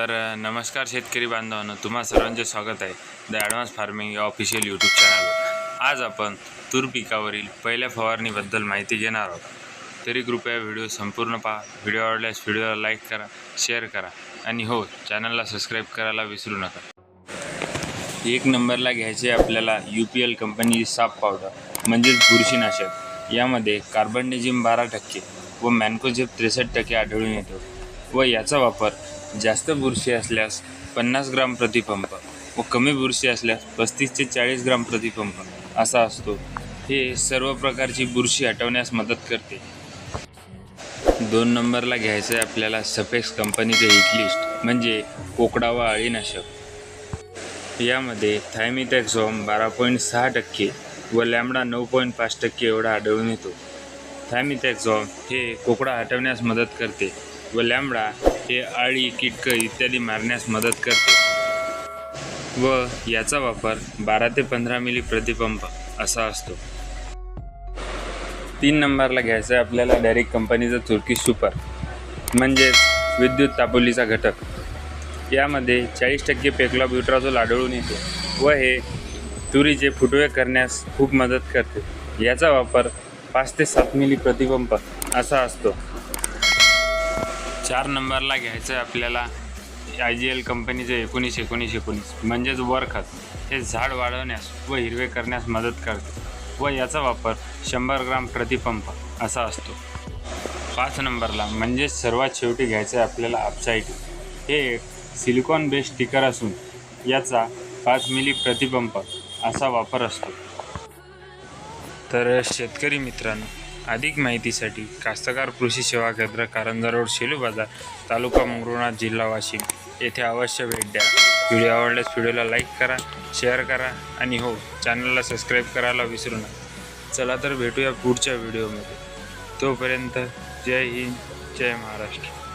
तर नमस्कार शेतकरी बांधवांनो तुम्हा सर्वांचे स्वागत आहे द ॲडव्हान्स फार्मिंग या ऑफिशियल यूट्यूब चॅनलवर. आज आपण तूर पिकावरील पहिल्या फवारणीबद्दल माहिती घेणार आहोत. तरी कृपया व्हिडिओ संपूर्ण पहा. व्हिडिओ आवडल्यास व्हिडिओला लाईक करा शेअर करा आणि हो चॅनलला सबस्क्राईब करायला विसरू नका. एक नंबरला घ्यायचे आपल्याला यू पी एल कंपनी साप पावडर म्हणजेच बुरशीनाशक. यामध्ये कार्बनडेजिम बारा टक्के व मॅन्कोझेप त्रेसष्ट टक्के आढळून येतो. व याचा वापर जास्त बुरशी असल्यास पन्नास ग्राम प्रतिपंप व कमी बुरशी असल्यास पस्तीस ते चाळीस ग्राम प्रतिपंप असा असतो. हे सर्व प्रकारची बुरशी हटवण्यास मदत करते. दोन नंबरला घ्यायचं आहे आपल्याला सफेक्स कंपनीचे हिटलिस्ट म्हणजे कोकडा व अळीनाशक. यामध्ये थायमिथॅक्झॉम बारा पॉईंट सहा टक्के व लॅमडा नऊ पॉईंट पाच टक्के एवढा आढळून येतो. थायमिथॅक्झॉम हे कोकडा हटवण्यास मदत करते. व लॅमडा हे आळी किटकं इत्यादी मारण्यास मदत करते. व याचा वापर बारा ते पंधरा मिली प्रतिपंप असा असतो. तीन नंबरला घ्यायचं आहे आपल्याला डायरेक्ट कंपनीचा तुर्की सुपर म्हणजेच विद्युत तापोलीचा घटक. यामध्ये चाळीस टक्के पेकला ब्युट्राझोल आढळून येतो व हे तुरीचे फुटवे करण्यास खूप मदत करते. याचा वापर पाच ते सात मिली प्रतिपंप असा असतो. चार नंबरला घ्यायचं आहे आपल्याला. आय जी एल कंपनीचं एकोणीस एकोणीस एकोणीस. म्हणजेच वर खत. हे झाड वाढवण्यास व हिरवे करण्यास मदत करते. व याचा वापर शंभर ग्राम प्रतिपंप असा असतो. पाच नंबरला म्हणजेच सर्वात शेवटी घ्यायचं आहे आपल्याला अपसाईट हे एक सिलिकॉन बेस्ड स्टिकर असून याचा पाच मिली प्रतिपंप असा वापर असतो. तर शेतकरी मित्रांनो अधिक माहितीसाठी कास्तकार कृषी सेवा केंद्र कारंजा रोड शेलू बाजार तालुका मंगरुळनाथ जिल्हा वाशिम. येथे अवश्य भेट द्या. व्हिडिओ आवडल्यास व्हिडिओला लाईक करा शेअर करा आणि हो चॅनलला सबस्क्राईब करायला विसरू नका. चला तर भेटूया पुढच्या व्हिडिओमध्ये. तोपर्यंत जय हिंद जय महाराष्ट्र.